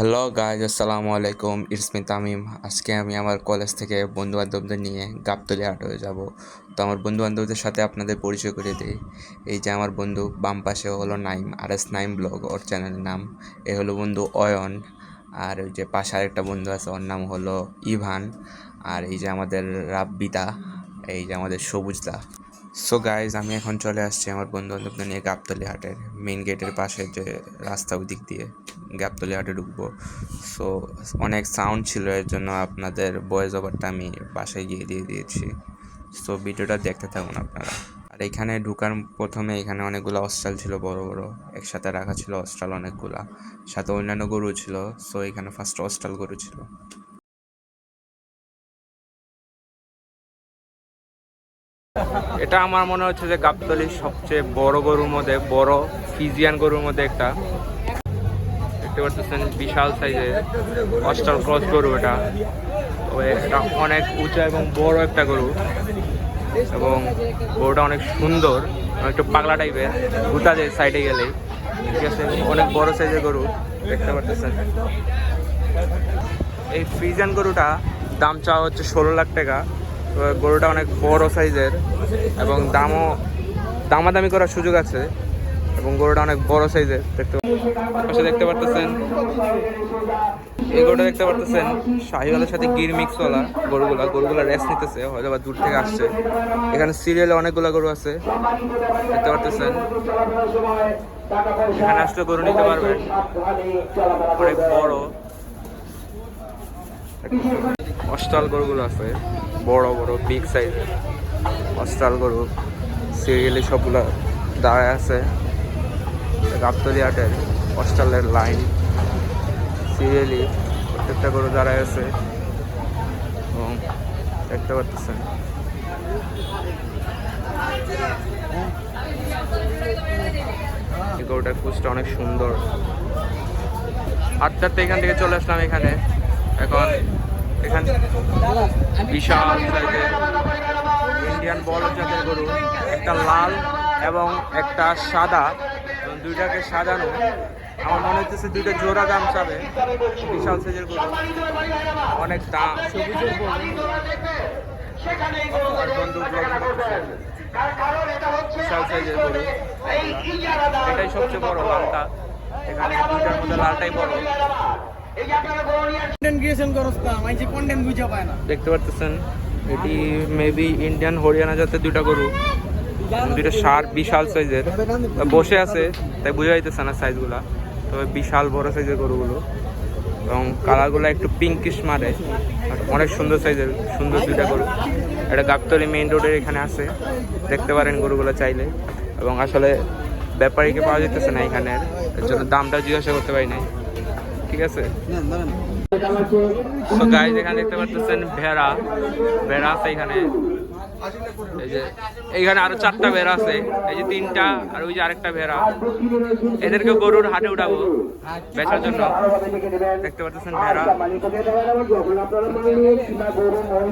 Hello guys, আসসালামু আলাইকুম। It's me Tamim. আজকে আমি আমার কলেজ থেকে বন্ধু বান্ধবদের নিয়ে গাবতলি হাটে যাব। তো আমার বন্ধু বান্ধবদের সাথে আপনাদের পরিচয় করে দিই। এই যে আমার বন্ধু, বাম পাশে হলো নাইম, আর এস নাইম ব্লগ, ওর চ্যানেলের নাম। এ হলো বন্ধু অয়ন, আর ওই যে পাশে আরেকটা বন্ধু আছে, ওর নাম হলো ইভান। আর এই যে আমাদের রাব্বিতা, এই যে আমাদের সবুজদা। সো গাইজ আমি এখন চলে আসছি আমার বন্ধু বান্ধবদের নিয়ে গাবতলি হাটের মেইন গেটের পাশে যে রাস্তা ওই দিক দিয়ে, গাবতলি হাটে ঢুকবো। সো অনেক সাউন্ড ছিল, এর জন্য আপনাদের ভয়েস ওভারটা আমি বাসায় গিয়ে দিয়ে দিয়েছি। সো ভিডিওটা দেখতে থাকুন আপনারা। আর এখানে ঢুকার প্রথমে এখানে অনেকগুলো অস্ট্রাল ছিল, বড় বড়। একসাথে রাখা ছিল অস্ট্রাল অনেকগুলা। সাথে অন্যান্য গরু ছিল। সো এখানে ফার্স্ট অস্ট্রাল গরু ছিল। এটা আমার মনে হচ্ছে যে গাবতলির সবচেয়ে বড় গরুর মধ্যে, বড় ফিজিয়ান গরুর মধ্যে একটা। দেখতে পাচ্ছেন বিশাল সাইজের অস্টাল ক্রস গরু এটা। তবে এটা অনেক উঁচা এবং বড় একটা গরু। এবং গরুটা অনেক সুন্দর, একটু পাগলা টাইপের গুতা যায় সাইডে গেলেই। ঠিক আছে, অনেক বড় সাইজের গরু, দেখতে পাচ্ছেন এই ফ্রিজান গরুটা দাম চাওয়া হচ্ছে ষোলো লাখ টাকা। গরুটা অনেক বড় সাইজের। এবং দামও দামাদামি করার সুযোগ আছে এবং গরুটা অনেক বড় সাইজের, দেখতে পাশে দেখতে পারতেছেন। এই গরুটা দেখতে পারতেছেন, শাহিওয়ালের সাথে গির মিক্সওয়ালা গরুগুলা গরুগুলা রেস্ট নিতেছে হয়তো বা দূর থেকে আসছে। এখানে সিরিয়ালে অনেকগুলো গরু আছে, দেখতে পারতেছেন। এখানে আসলে গরু নিতে পারবেন অনেক বড়। অস্টাল গরুগুলো আছে, বড় বড় বিগ সাইজের অস্টাল গরু সিরিয়ালি সবগুলো দাঁড়ায় আছে। গাবতলি হাটের অস্টালের লাইন। সিরিয়ালি প্রত্যেকটা গরু দাঁড়ায় আছে। এবং দেখতে পাচ্ছেন। এই গরুটার কুচটা অনেক সুন্দর। আটটাতে এখান থেকে চলে আসলাম এখানে। এখন এখান বিশাল সাইজের ইন্ডিয়ান বড় জাতের গরু একটা লাল এবং একটা সাদা। দুইটাকে সাজানো। আমার মনে হচ্ছে দুইটা জোড়া দাম চাবে বিশাল সাইজের গরু। অনেক দাম। বন্ধু vlogging বিশাল সাইজের গরু। এটাই সবচেয়ে বড় লালটা। এখানে দুইটার মধ্যে লালটাই বড়। দেখতে পাচ্ছেন এটি মেবি ইন্ডিয়ান হরিয়ানা জাতের দুটা গরু। দুইটা সার বিশাল সাইজের বসে আছে, তাই বোঝা যাইতেছে না সাইজগুলা তবে বিশাল বড় সাইজের গরুগুলো। এবং কালারগুলো একটু পিঙ্কিশ মারে। অনেক সুন্দর সাইজের সুন্দর দুইটা গরু। এটা গাবতলি মেইন রোডের এখানে আছে। দেখতে পারেন গরুগুলো চাইলে। এবং আসলে ব্যাপারীকে পাওয়া যেতেছে না এখানে এর জন্য দামটা জিজ্ঞাসা করতে পারি নাই। ঠিক আছে? তো গাইজ এখানে দেখতে পাচ্ছেন ভেড়া। ভেড়া আছে এখানে। এই যে, এইখানে আরও চারটা ভেড়া আছে। এই যে তিনটা, আর ওই যে আরেকটা ভেড়া। এদেরকে গরুর হাটে উঠাবো বেচার জন্য। দেখতে পাচ্ছেন ভেড়া।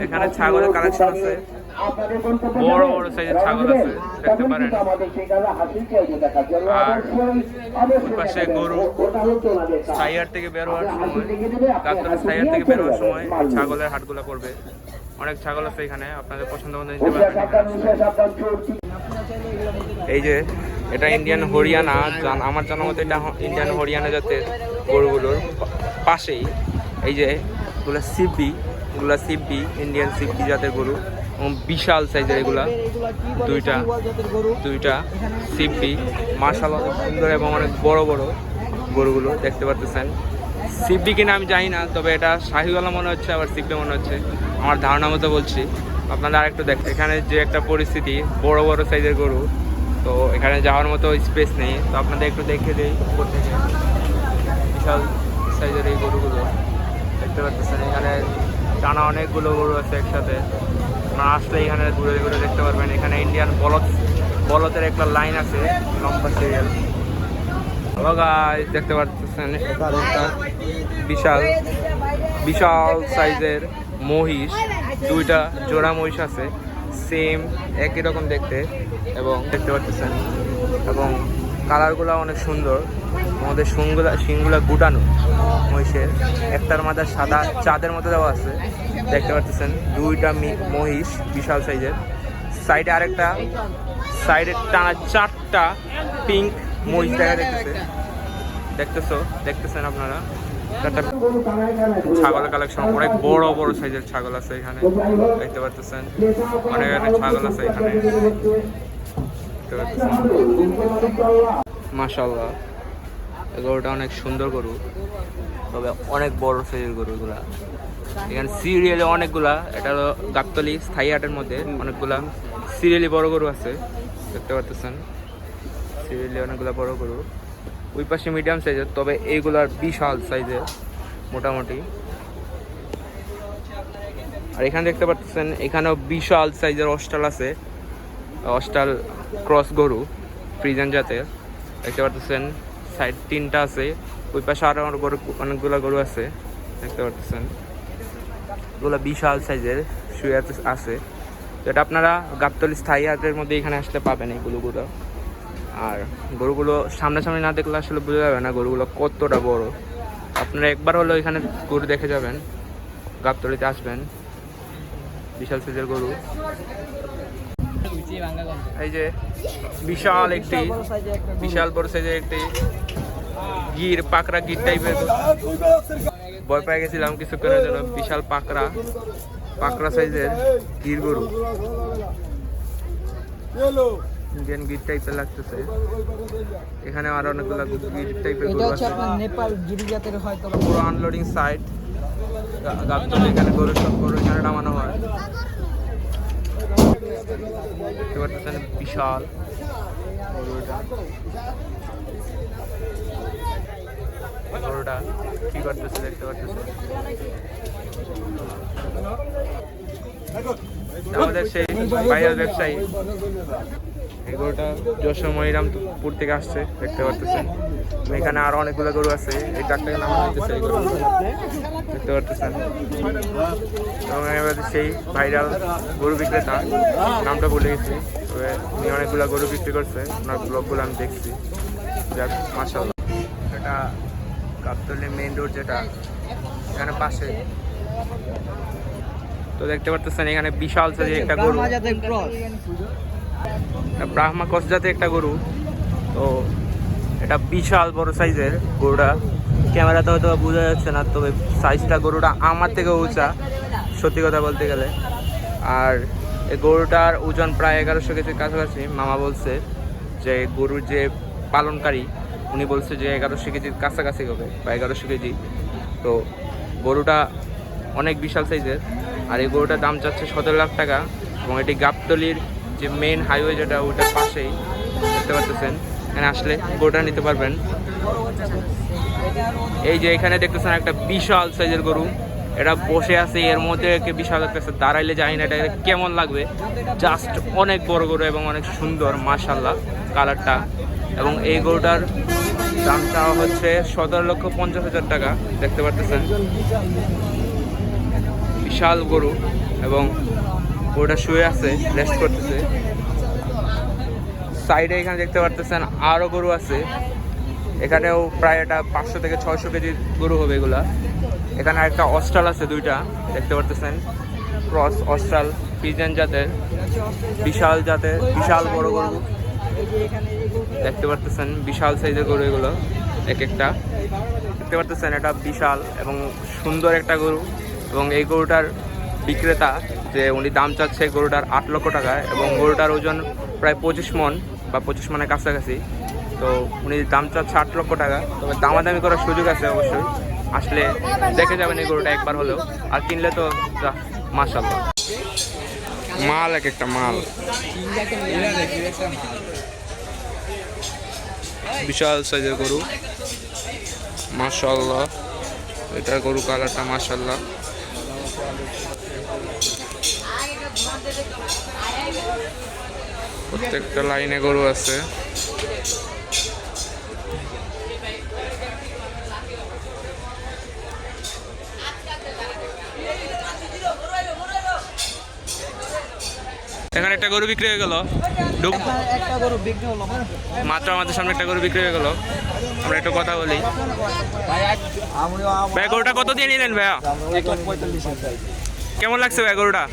এখানে ছাগলের কালেকশন আছে। বড় বড় সাইজের ছাগল আছে। দেখতে পারেন। আর ওই পাশে গরু সাইয়ার থেকে বের সময় গাবতলা সাইয়ার থেকে বের হওয়ার সময় ছাগলের হাটগুলো করবে। অনেক ছাগল আছে এখানে, আপনাদের পছন্দ মতো নিতে পারবেন এই যে, এটা ইন্ডিয়ান হরিয়ানা আমার জানা মতো এটা ইন্ডিয়ান হরিয়ানা জাতের গরুগুলোর পাশেই এই যে, এগুলো সিপি এগুলো সিপি ইন্ডিয়ান সিপি জাতের গরু, এবং বিশাল সাইজের এগুলা দুইটা দুইটা সিপি। মার্শাল সুন্দর এবং অনেক বড় বড় গরুগুলো দেখতে পাচ্ছেন সিপি কিনা আমি জানি না, তবে এটা শাহিওয়ালা মনে হচ্ছে, আবার সিপি মনে হচ্ছে। আমার ধারণা মতো বলছি। আপনাদের আরেকটু দেখ, এখানে যে একটা পরিস্থিতি, বড় বড় সাইজের গরু, তো এখানে যাওয়ার মতো স্পেস নেই। তো আপনাদের একটু দেখে দিই উপর থেকে। বিশাল সাইজের এই গরুগুলো। দেখতে পাচ্ছেন, এখানে টানা অনেকগুলো গরু আছে একসাথে। আপনারা আসলে এখানে ঘুরে ঘুরে দেখতে পারবেন। এখানে ইন্ডিয়ান বলদ, বলদের একটা লাইন আছে, লম্বা সিরিয়াল দেখতে পাচ্ছেন বিশাল বিশাল সাইজের মহিষ, দুইটা জোড়া মহিষ আছে সেম একই রকম দেখতে এবং দেখতে পাচ্ছেন, এবং কালারগুলো অনেক সুন্দর। আমাদের শিংগুলা শিংগুলা গুটানো মহিষের। একটার মাথা সাদা চাঁদের মতো দেওয়া আছে। দেখতে পাচ্ছেন, দুইটা মহিষ বিশাল সাইজের। সাইডে আরেকটা, সাইডে টানা চারটা পিঙ্ক মহিষ দেখা দেখতেছে দেখতেছো? দেখতেছেন আপনারা? ছাগলের কালেকশন অনেক বড় বড় সাইজের ছাগল আছে এখানে। দেখতে পাচ্ছেন অনেক অনেক ছাগল আছে এখানে। দেখতে পাচ্ছেন মাশাল্লাহ এই গরুটা অনেক সুন্দর গরু। তবে অনেক বড় সাইজের গরু এগুলা। এখানে সিরিয়ালে অনেকগুলা, এটা হলো গাবতলি, স্থায়ী হাটের মধ্যে অনেকগুলা সিরিয়ালি বড় গরু আছে। দেখতে পাচ্ছেন সিরিয়ালি অনেকগুলা বড় গরু। ওই পাশে মিডিয়াম সাইজের তবে এইগুলার বিশাল সাইজের মোটামুটি। আর এখানে দেখতে পাচ্ছেন, এখানেও বিশাল সাইজের অস্টাল আছে। অস্টাল ক্রস গরু ফ্রিজেন জাতের। দেখতে পাচ্ছেন সাইড তিনটা আছে। ওই পাশে আরও আরও গরু, অনেকগুলো গরু আছে। দেখতে পাচ্ছেন, এগুলো বিশাল সাইজের শুয়ে আছে- তো এটা আপনারা গাবতলি স্থায়ী হাটের মধ্যে এখানে আসলে পাবেন এই গরুগুলো আর গরুগুলো সামনাসামনি না দেখলে আসলে বোঝা যাবে না গরুগুলো কতটা বড়। আপনারা একবার হলেও এখানে গরু দেখে যাবেন, গাবতলিতে আসবেন, বিশাল সাইজের গরু। এই যে বিশাল একটি, বিশাল বড় সাইজের একটি গির, পাকড়া গির টাইপের ভয় পেয়ে গেছিলাম কিছুক্ষণের জন্য, বিশাল পাকড়া পাকড়া সাইজের গির গরু। ইন্ডিয়ান গির টাইপের লাগতেছে। এখানে আরও অনেকগুলো গিট টাইপের এটা গরু হচ্ছে আপনার নেপাল গিরিজাতের হয়তো বা- পুরো আনলোডিং সাইট গাবতলি এখানে গরু সব গরু এখানে নামানো হয়। দেখতে পাচ্ছেন বিশাল গরুটা গরুটা কি করতেছে দেখতে পাচ্ছেন? আমাদের সেই বাইরের ব্যবসায়ী। এই গরুটা যশোর মহিরামপুর থেকে আসছে, দেখতে পারতেছেন। এখানে আরও অনেকগুলো গরু আছে, এই ট্রাকটাকে নামানো এই গরু দেখতে পাচ্ছেন এবং সেই ভাইরাল গরু বিক্রেতা, নামটা ভুলে গেছি, তবে উনি অনেকগুলো গরু বিক্রি করছে, ওনার ব্লগগুলো আমি দেখছি। যাক মাসাল্লাহ এটা গাবতলি মেইন রোড যেটা, এখানে পাশে। তো দেখতে পারতেছেন, এখানে বিশাল সাইজের একটা গরু। ব্রাহ্মা জাতের ক্রস এটা ব্রাহ্মা কস জাতের একটা গরু। তো এটা বিশাল বড় সাইজের গরুটা। ক্যামেরাতে হয়তো বোঝা যাচ্ছে না, তবে সাইজটা গরুটা আমার থেকে উঁচা, সত্যি কথা বলতে গেলে। আর এই গরুটার ওজন প্রায় এগারোশো কেজির কাছাকাছি। মামা বলছে যে গরুর যে পালনকারী, উনি বলছে যে এগারোশো কেজির কাছাকাছি হবে, বা এগারোশো কেজি। তো গরুটা অনেক বিশাল সাইজের, আর এই গরুটার দাম চাচ্ছে সতেরো লাখ টাকা এবং এটি গাবতলির যে মেন হাইওয়ে যেটা ওটার পাশেই, দেখতে পাচ্ছেন, এখানে আসলে গরুটা নিতে পারবেন। এই যে এখানে দেখতেছেন একটা বিশাল সাইজের গরু। এটা বসে আছে, এর মধ্যে বিশাল লাগতেছে দাঁড়াইলে জানি না এটা কেমন লাগবে। জাস্ট অনেক বড় গরু এবং অনেক সুন্দর মাশাল্লাহ কালারটা এবং এই গরুটার দাম চাওয়া হচ্ছে সতেরো লক্ষ পঞ্চাশ হাজার টাকা, দেখতে পারতেছেন বিশাল গরু এবং গরুটা শুয়ে আছে, রেস্ট করতেছে। সাইডে এখানে দেখতে পারতেছেন আরও গরু আছে। এখানেও প্রায় এটা পাঁচশো থেকে ছয়শো কেজি গরু হবে এগুলা। এখানে একটা অস্ট্রাল আছে দুইটা, দেখতে পারতেছেন। ক্রস অস্ট্রাল পিজেন জাতের, বিশাল জাতের, বিশাল বড় গরু। দেখতে পারতেছেন বিশাল সাইজের গরু এগুলো, এক একটা। দেখতে পারতেছেন এটা বিশাল এবং সুন্দর একটা গরু এবং এই গরুটার বিক্রেতা যে উনি দাম চাচ্ছে গরুটার আট লক্ষ টাকা এবং গরুটার ওজন প্রায় পঁচিশ মন বা পঁচিশ মনের কাছাকাছি। তো উনি দাম চাচ্ছে আট লক্ষ টাকা। তবে দামাদামি করার সুযোগ আছে অবশ্যই। আসলে দেখে যাবেন এই গরুটা একবার হলেও। আর কিনলে তো মাসাল্লাহ মাল এক একটা মাল। বিশাল সাইজের গরু। মাশাল্লাহ এটা গরু কালারটা মাশাল্লাহ প্রত্যেকটা লাইনে গরু আছে। এখানে একটা গরু বিক্রি হয়ে গেল। মাত্র আমাদের সামনে একটা গরু বিক্রি হয়ে গেল। আমরা একটু কথা বলি। ভাই, গরুটা কত দিয়ে নিলেন ভাইয়া? কেমন লাগছে ভাই গরুটা?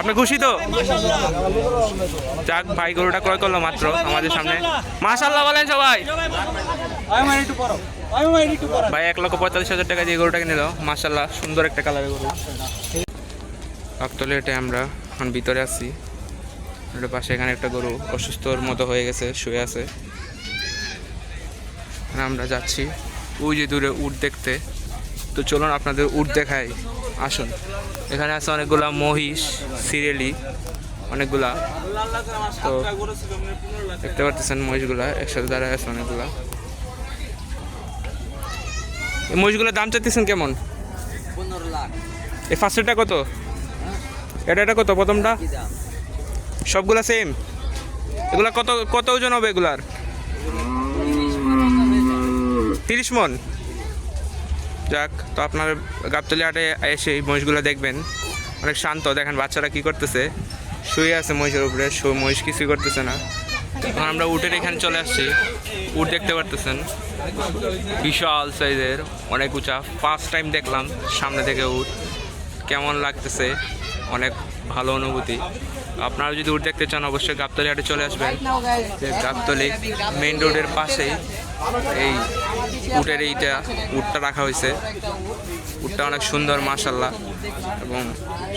আপনি খুশি তো? যাক ভাই গরুটা ক্রয় করল মাত্র আমাদের সামনে। মাশাল্লাহ বলেন সবাই। ভাই এক লক্ষ পঁয়তাল্লিশ হাজার টাকা দিয়ে গরুটাকে নিল মাশাল্লাহ সুন্দর একটা কালারের গরু। গাবতলে এটা আমরা এখন ভিতরে আছি। এটার পাশে এখানে একটা গরু অসুস্থর মতো হয়ে গেছে শুয়ে আছে। আমরা যাচ্ছি। ওই যে দূরে উট দেখতে। তো চলুন আপনাদের উট দেখাই। আসুন। এখানে আছে অনেকগুলা মহিষ সিরিয়ালি অনেকগুলা। তো দেখতে পাচ্ছেন মহিষগুলা একসাথে দাঁড়ায় আছে অনেকগুলা। এই মহিষগুলোর দাম চাইতেছেন কেমন? এই ফার্স্টেরটা কত? এটা এটা কত প্রথমটা? সবগুলা সেম এগুলা কত কত ওজন হবে এগুলার? তিরিশ মন? যাক, তো আপনার গাবতলি হাটে এসে মহিষগুলো দেখবেন। অনেক শান্ত, দেখেন বাচ্চারা কি করতেছে। শুয়ে আছে মহিষের উপরে মহিষ কিছুই করতেছে না। এখন আমরা উটের এখানে চলে আসছি। উট দেখতে পারতেছেন। বিশাল সাইজের, অনেক উঁচা। ফার্স্ট টাইম দেখলাম সামনে থেকে উট। কেমন লাগতেছে? অনেক ভালো অনুভূতি। আপনারা যদি উট দেখতে চান, অবশ্যই গাবতলি হাটে চলে আসবেন। গাবতলি মেইন রোডের পাশেই। এই উটের এইটা উটটা রাখা হয়েছে। উটটা অনেক সুন্দর মাশাল্লাহ এবং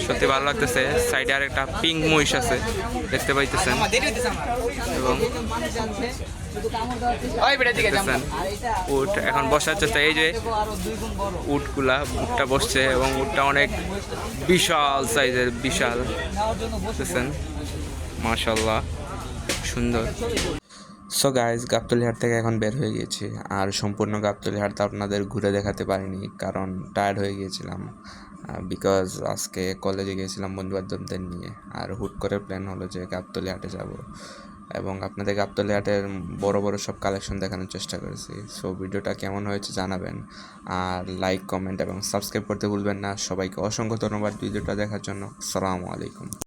সত্যি ভালো লাগতেছে। সাইডে আর একটা পিঙ্ক মহিষ আছে, দেখতে পাইতেছেন। এবং উট এখন বসার চেষ্টা। এই যে উটগুলা, উটটা বসছে এবং উটটা অনেক বিশাল সাইজের, বিশাল। মাশাল্লাহ সুন্দর। সো গাইজ গাবতলি হাট থেকে এখন বের হয়ে গিয়েছি আর সম্পূর্ণ গাবতলি হাট তো আপনাদের ঘুরে দেখাতে পারিনি, কারণ টায়ার্ড হয়ে গিয়েছিলাম বিকজ আজকে কলেজে গিয়েছিলাম বন্ধু বান্ধবদের নিয়ে, আর হুট করে প্ল্যান হলো যে গাবতলি হাটে যাব। এবং আপনাদের গাবতলি হাটের বড় বড় সব কালেকশন দেখানোর চেষ্টা করেছি। সো ভিডিওটা কেমন হয়েছে জানাবেন, আর লাইক কমেন্ট এবং সাবস্ক্রাইব করতে ভুলবেন না। সবাইকে অসংখ্য ধন্যবাদ ভিডিওটা দেখার জন্য। আসসালামু আলাইকুম।